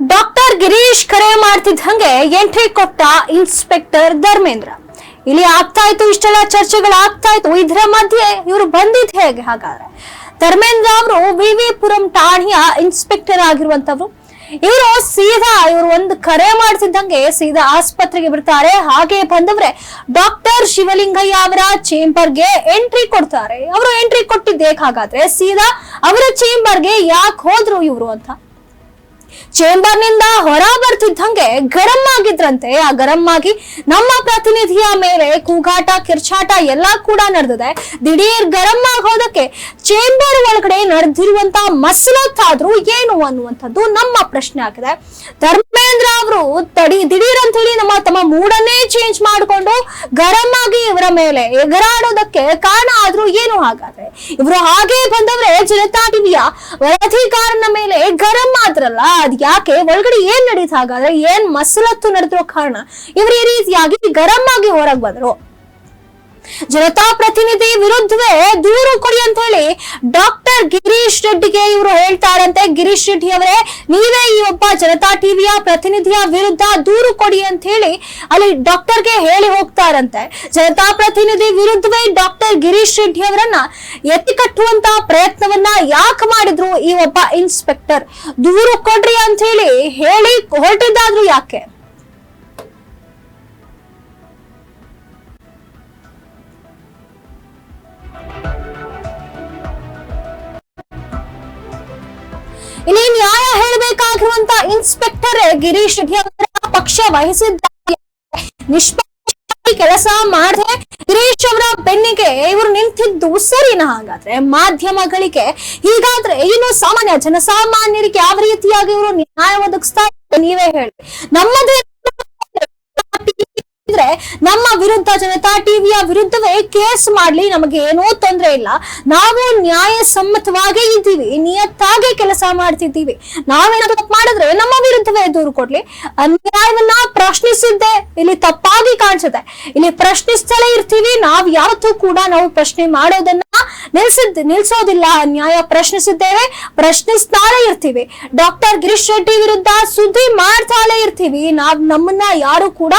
Doctor Girish ಕರೆ ಮಾಡ್ತಿದ್ದಂಗೆ entry ಕೊಟ್ಟ ಇನ್ಸ್ಪೆಕ್ಟರ್ ಧರ್ಮೇಂದ್ರ. ಇಲ್ಲಿ ಆಗ್ತಾ ಇತ್ತು, ಇಷ್ಟೆಲ್ಲ ಚರ್ಚೆಗಳು ಆಗ್ತಾ ಇತ್ತು, ಇದರ ಮಧ್ಯೆ ಇವರು ಬಂದಿದ್ ಹೇಗೆ ಹಾಗಾದ್ರೆ? ಧರ್ಮೇಂದ್ರ ಅವರು ವಿ ವಿ ಪುರಂ ಠಾಣಿಯ ಇನ್ಸ್ಪೆಕ್ಟರ್ ಆಗಿರುವಂತವ್ರು ಇವರು ಸೀದಾ ಇವರು ಒಂದು ಕರೆ ಮಾಡ್ತಿದ್ದಂಗೆ ಸೀದಾ ಆಸ್ಪತ್ರೆಗೆ ಬಿಡ್ತಾರೆ. ಹಾಗೆ ಬಂದವ್ರೆ, ಡಾಕ್ಟರ್ ಶಿವಲಿಂಗಯ್ಯ ಅವರ ಚೇಂಬರ್ಗೆ ಎಂಟ್ರಿ ಕೊಡ್ತಾರೆ. ಅವರು ಎಂಟ್ರಿ ಕೊಟ್ಟಿದ್ದೇಕಾಗಾದ್ರೆ ಸೀದಾ ಅವರ ಚೇಂಬರ್ಗೆ ಯಾಕೆ ಹೋದ್ರು ಇವರು ಅಂತ? ಚೇಂಬರ್ನಿಂದ ಹೊರ ಬರ್ತಿದ್ದಂಗೆ ಗರಂ ಆಗಿದ್ರಂತೆ ಆ ಗರಂ ಆಗಿ ನಮ್ಮ ಪ್ರತಿನಿಧಿಯ ಮೇಲೆ ಕೂಗಾಟ, ಕಿರ್ಚಾಟ ಎಲ್ಲಾ ಕೂಡ ನಡೆದಿದೆ. ದಿಢೀರ್ ಗರಂ ಆಗೋದಕ್ಕೆ ಚೇಂಬರ್ ಒಳಗಡೆ ನಡೆದಿರುವಂತ ಮಸಲತ್ತಾದ್ರೂ ಏನು ಅನ್ನುವಂಥದ್ದು ನಮ್ಮ ಪ್ರಶ್ನೆ ಆಗಿದೆ. ಧರ್ಮೇಂದ್ರ ಅವರು ತಡಿ, ದಿಢೀರ್ ಅಂತ ಹೇಳಿ ನಮ್ಮ ತಮ್ಮ ಮೂಡನ್ನೇ ಚೇಂಜ್ ಮಾಡಿಕೊಂಡು ಗರಂ ಆಗಿ ಇವರ ಮೇಲೆ ಎಗರಾಡೋದಕ್ಕೆ ಕಾರಣ ಆದ್ರೂ ಏನು ಹಾಗಾದ್ರೆ? ಇವರು ಹಾಗೆ ಬಂದವ್ರೆ ಜನತಾ ಟಿವಿಯ ವರದಿಗಾರನ ಮೇಲೆ ಗರಂ ಆದ್ರಲ್ಲ ಅದ್ ಯಾಕೆ ಒಳಗಡೆ ಏನ್ ನಡೀತ ಹಾಗಾದ್ರೆ ಏನ್ ಮಸಲತ್ತು ನಡೆದಿರೋ ಕಾರಣ, ಇವರು ಈ ರೀತಿಯಾಗಿ ಗರಂ ಆಗಿ ಹೊರಗ್ ಬಂದ್ರು. ಜನತಾ ಪ್ರತಿನಿಧಿ ವಿರುದ್ಧವೇ ದೂರು ಕೊಡಿ ಅಂತ ಹೇಳಿ ಡಾಕ್ಟರ್ ಗಿರೀಶ್ ರೆಡ್ಡಿಗೆ ಇವರು ಹೇಳ್ತಾರಂತೆ. ಗಿರೀಶ್ ರೆಡ್ಡಿ ಅವರೇ, ನೀವೇ ಈ ಒಬ್ಬ ಜನತಾ ಟಿವಿಯ ಪ್ರತಿನಿಧಿಯ ವಿರುದ್ಧ ದೂರು ಕೊಡಿ ಅಂತ ಹೇಳಿ ಅಲ್ಲಿ ಡಾಕ್ಟರ್ಗೆ ಹೇಳಿ ಹೋಗ್ತಾರಂತೆ. ಜನತಾ ಪ್ರತಿನಿಧಿ ವಿರುದ್ಧವೇ ಡಾಕ್ಟರ್ ಗಿರೀಶ್ ರೆಡ್ಡಿ ಅವರನ್ನ ಎತ್ತಿ ಕಟ್ಟುವಂತ ಪ್ರಯತ್ನವನ್ನ ಯಾಕೆ ಮಾಡಿದ್ರು ಈ ಒಬ್ಬ ಇನ್ಸ್ಪೆಕ್ಟರ್? ದೂರು ಕೊಡ್ರಿ ಅಂತ ಹೇಳಿ ಹೇಳಿ ಹೊರಟಿದ್ದಾದ್ರು ಯಾಕೆ? ಹೇಳಬೇಕಾಗಿರುವಂತ ಇನ್ಸ್ಪೆಕ್ಟರ್ ಗಿರೀಶ್ ಪಕ್ಷ ವಹಿಸಿದ್ದಾರೆ. ನಿಷ್ಪಕ್ಷ ಕೆಲಸ ಮಾಡದೆ ಗಿರೀಶ್ ಅವರ ಬೆನ್ನಿಗೆ ಇವರು ನಿಂತಿದ್ದು ಸರಿನಾ ಹಾಗಾದ್ರೆ? ಮಾಧ್ಯಮಗಳಿಗೆ ಹೀಗಾದ್ರೆ ಏನು ಸಾಮಾನ್ಯ ಜನಸಾಮಾನ್ಯರಿಗೆ ಯಾವ ರೀತಿಯಾಗಿ ಇವರು ನ್ಯಾಯ ಒದಗಿಸ್ತಾ ನೀವೇ ಹೇಳಿ. ನಮ್ಮದೇ ಇದ್ರೆ ನಮ್ಮ ವಿರುದ್ಧ ಜನತಾ ಟಿವಿಯ ವಿರುದ್ಧವೇ ಕೇಸ್ ಮಾಡ್ಲಿ, ನಮಗೆ ಏನೂ ತೊಂದರೆ ಇಲ್ಲ. ನಾವು ನ್ಯಾಯ ಸಮ್ಮತವಾಗೇ ಇದ್ದೀವಿ, ನಿಯತ್ತಾಗಿ ಕೆಲಸ ಮಾಡ್ತಿದ್ದೀವಿ. ನಾವೇನಾದ್ರು ತಪ್ಪು ಮಾಡಿದ್ರೆ ನಮ್ಮ ವಿರುದ್ಧವೇ ದೂರು ಕೊಡ್ಲಿ. ಅನ್ಯಾಯವನ್ನ ಪ್ರಶ್ನಿಸಿದ್ದೆ, ಇಲ್ಲಿ ತಪ್ಪಾಗಿ ಕಾಣಿಸುತ್ತೆ. ಇಲ್ಲಿ ಪ್ರಶ್ನಿಸ್ತಲೇ ಇರ್ತೀವಿ, ನಾವ್ ಯಾವತ್ತೂ ಕೂಡ ನಾವು ಪ್ರಶ್ನೆ ಮಾಡೋದನ್ನ ನಿಲ್ಸಿದ್, ನಿಲ್ಸೋದಿಲ್ಲ. ನ್ಯಾಯ ಪ್ರಶ್ನಿಸಿದ್ದೇವೆ ಪ್ರಶ್ನಿಸ್ತಾನೆ ಇರ್ತೀವಿ. ಡಾಕ್ಟರ್ ಗಿರೀಶ್ ರೆಡ್ಡಿ ವಿರುದ್ಧ ಸುದ್ದಿ ಮಾಡ್ತಾನೆ ಇರ್ತೀವಿ. ನಾವ್ ನಮ್ಮನ್ನ ಯಾರು ಕೂಡ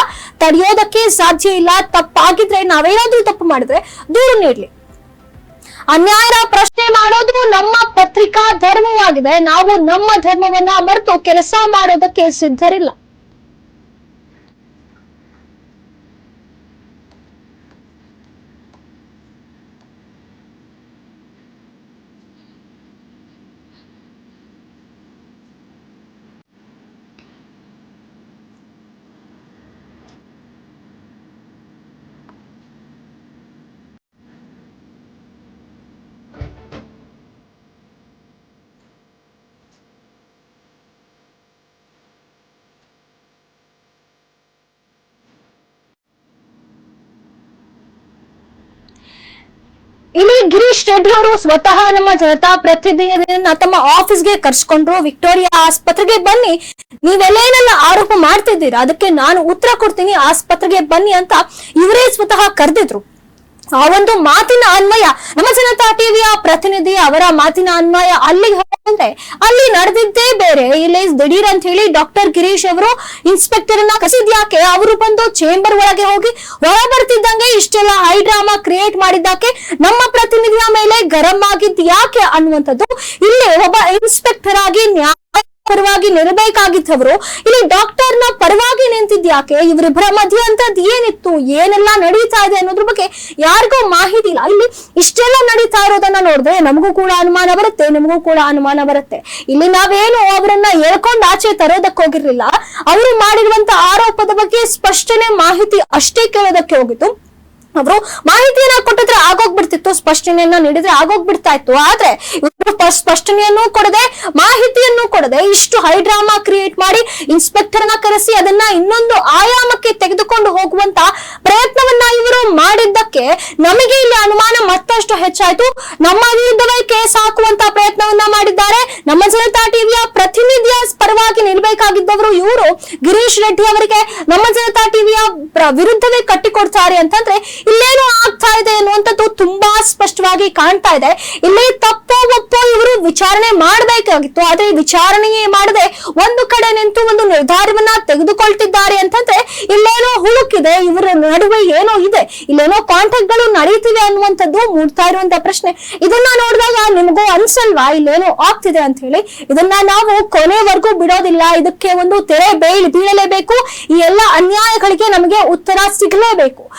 ತಡೆಯೋದಕ್ಕೆ ಸಾಧ್ಯ ಇಲ್ಲ. ತಪ್ಪಾಗಿದ್ರೆ ನಾವೇನಾದ್ರೂ ತಪ್ಪು ಮಾಡಿದ್ರೆ ದೂರು ನೀಡ್ಲಿ. ಅನ್ಯಾಯದ ಪ್ರಶ್ನೆ ಮಾಡೋದು ನಮ್ಮ ಪತ್ರಿಕಾ ಧರ್ಮವಾಗಿದೆ. ನಾವು ನಮ್ಮ ಧರ್ಮವನ್ನ ಮರೆತು ಕೆಲಸ ಮಾಡೋದಕ್ಕೆ ಸಿದ್ಧರಿಲ್ಲ. ಇಲ್ಲಿ ಗಿರೀಶ್ ರೆಡ್ಡಿ ಅವರು ಸ್ವತಃ ನಮ್ಮ ಜನತಾ ಪ್ರತಿನಿಧಿಯನ್ನ ತಮ್ಮ ಆಫೀಸ್ಗೆ ಕರ್ಸ್ಕೊಂಡ್ರು. ವಿಕ್ಟೋರಿಯಾ ಆಸ್ಪತ್ರೆಗೆ ಬನ್ನಿ. ನೀವೆಲ್ಲೇನೆಲ್ಲ ಆರೋಪ ಮಾಡ್ತಿದ್ದೀರಾ? ಅದಕ್ಕೆ ನಾನು ಉತ್ತರ ಕೊಡ್ತೀನಿ. ಆಸ್ಪತ್ರೆಗೆ ಬನ್ನಿ ಅಂತ ಇವರೇ ಸ್ವತಃ ಕರೆದಿದ್ರು. ಆ ಒಂದು ಮಾತಿನ ಅನ್ವಯ, ನಮ್ಮ ಜನತಾ ಟಿವಿಯ ಪ್ರತಿನಿಧಿ ಅವರ ಮಾತಿನ ಅನ್ವಯ ಅಲ್ಲಿಗೆ ಹೋದ್ರೆ ಅಲ್ಲಿ ನಡೆದಿದ್ದೇ ಬೇರೆ. ಇಲ್ಲಿ ದಿಢೀರ್ ಅಂತ ಹೇಳಿ ಡಾಕ್ಟರ್ ಗಿರೀಶ್ ಅವರು ಇನ್ಸ್ಪೆಕ್ಟರ್ ಅನ್ನ ಕಸಿದ್ಯಾಕೆ ಅವರು ಬಂದು ಚೇಂಬರ್ ಒಳಗೆ ಹೋಗಿ ಹೊರ ಬರ್ತಿದ್ದಂಗೆ ಇಷ್ಟೆಲ್ಲ ಹೈ ಡ್ರಾಮಾ ಕ್ರಿಯೇಟ್ ಮಾಡಿದ್ದಕ್ಕೆ ನಮ್ಮ ಪ್ರತಿನಿಧಿಯ ಮೇಲೆ ಗರಂ ಆಗಿದ್ ಯಾಕೆ ಅನ್ನುವಂಥದ್ದು ಇಲ್ಲಿ ಒಬ್ಬ ಇನ್ಸ್ಪೆಕ್ಟರ್ ಆಗಿ ನ್ಯಾಯ ಪರವಾಗಿ ನಿರಬೇಕಾಗಿದ್ದವರು ಇಲ್ಲಿ ಡಾಕ್ಟರ್ನ ಪರವಾಗಿ ನಿಂತಿದ್ಯಾಕೆ ಇವರಿಬ್ಬರ ಮಧ್ಯೆ ಅಂತದ್ ಏನಿತ್ತು? ಏನೆಲ್ಲ ನಡೀತಾ ಇದೆ ಅನ್ನೋದ್ರ ಬಗ್ಗೆ ಯಾರಿಗೂ ಮಾಹಿತಿ ಇಲ್ಲ. ಇಲ್ಲಿ ಇಷ್ಟೆಲ್ಲ ನಡೀತಾ ಇರೋದನ್ನ ನೋಡಿದ್ರೆ ನಮಗೂ ಕೂಡ ಅನುಮಾನ ಬರುತ್ತೆ, ನಿಮಗೂ ಕೂಡ ಅನುಮಾನ ಬರುತ್ತೆ. ಇಲ್ಲಿ ನಾವೇನು ಅವರನ್ನ ಹೇಳ್ಕೊಂಡು ಆಚೆ ತರೋದಕ್ಕೆ ಹೋಗಿರ್ಲಿಲ್ಲ. ಅವರು ಮಾಡಿರುವಂತ ಆರೋಪದ ಬಗ್ಗೆ ಸ್ಪಷ್ಟನೆ ಮಾಹಿತಿ ಅಷ್ಟೇ ಕೇಳೋದಕ್ಕೆ ಹೋಗಿತ್ತು ಅವರು ಮಾಹಿತಿಯನ್ನ ಕೊಟ್ಟಿದ್ರೆ ಆಗೋಗ್ಬಿಡ್ತಿತ್ತು, ಸ್ಪಷ್ಟನೆಯನ್ನ ನೀಡಿದ್ರೆ ಆಗೋಗ್ಬಿಡ್ತಾ ಇತ್ತು. ಆದ್ರೆ ಇವರು ಸ್ಪಷ್ಟನೆಯನ್ನು ಕೊಡದೆ, ಮಾಹಿತಿಯನ್ನು ಕೊಡದೆ ಇಷ್ಟು ಹೈ ಡ್ರಾಮಾ ಕ್ರಿಯೇಟ್ ಮಾಡಿ ಇನ್ಸ್ಪೆಕ್ಟರ್ನ ಕರೆಸಿ ಅದನ್ನ ಇನ್ನೊಂದು ಆಯಾಮಕ್ಕೆ ತೆಗೆದುಕೊಂಡು ಹೋಗುವಂತ ಪ್ರಯತ್ನವನ್ನ ಇವರು ಮಾಡಿದ್ದಕ್ಕೆ ನಮಗೆ ಇಲ್ಲಿ ಅನುಮಾನ ಮತ್ತಷ್ಟು ಹೆಚ್ಚಾಯ್ತು. ನಮ್ಮ ವಿರುದ್ಧವೇ ಕೇಸ್ ಹಾಕುವಂತ ಪ್ರಯತ್ನವನ್ನ ಮಾಡಿದ್ದಾರೆ. ನಮ್ಮ ಜನತಾ ಟಿವಿಯ ಪ್ರತಿನಿಧಿಯ ಪರವಾಗಿ ಪರವಾಗಿ ನಿಲ್ಬೇಕಾಗಿದ್ದವರು ಇವರು ಗಿರೀಶ್ ರೆಡ್ಡಿ ಅವರಿಗೆ ನಮ್ಮ ಜನತಾ ಟಿವಿಯ ವಿರುದ್ಧವೇ ಕಟ್ಟಿಕೊಡ್ತಾರೆ ಅಂತಂದ್ರೆ ಇಲ್ಲೇನು ಆಗ್ತಾ ಇದೆ ಅನ್ನುವಂಥದ್ದು ತುಂಬಾ ಸ್ಪಷ್ಟವಾಗಿ ಕಾಣ್ತಾ ಇದೆ. ಇಲ್ಲಿ ತಪ್ಪೋ ಒಪ್ಪೋ ಇವರು ವಿಚಾರಣೆ ಮಾಡಬೇಕಾಗಿತ್ತು. ಆದ್ರೆ ವಿಚಾರಣೆಯೇ ಮಾಡದೆ ಒಂದು ಕಡೆ ನಿಂತು ಒಂದು ನಿರ್ಧಾರವನ್ನ ತೆಗೆದುಕೊಳ್ತಿದ್ದಾರೆ ಅಂತಂದ್ರೆ ಇಲ್ಲೇನೋ ಹುಳುಕಿದೆ, ಇವರ ನಡುವೆ ಏನೋ ಇದೆ, ಇಲ್ಲೇನೋ ಕಾಂಟ್ಯಾಕ್ಟ್ಗಳು ನಡೀತಿವೆ ಅನ್ನುವಂಥದ್ದು ಮೂಡ್ತಾ ಇರುವಂತ ಪ್ರಶ್ನೆ. ಇದನ್ನ ನೋಡಿದಾಗ ನಿಮಗೂ ಅನ್ಸಲ್ವಾ ಇಲ್ಲೇನೋ ಆಗ್ತಿದೆ ಅಂತ ಹೇಳಿ. ಇದನ್ನ ನಾವು ಕೊನೆವರೆಗೂ ಬಿಡೋದಿಲ್ಲ. ಇದಕ್ಕೆ ಒಂದು ತೆರೆ ಬೇಳಿ ಬೀಳಲೇಬೇಕು. ಈ ಎಲ್ಲ ಅನ್ಯಾಯಗಳಿಗೆ ನಮಗೆ ಉತ್ತರ ಸಿಗಲೇಬೇಕು.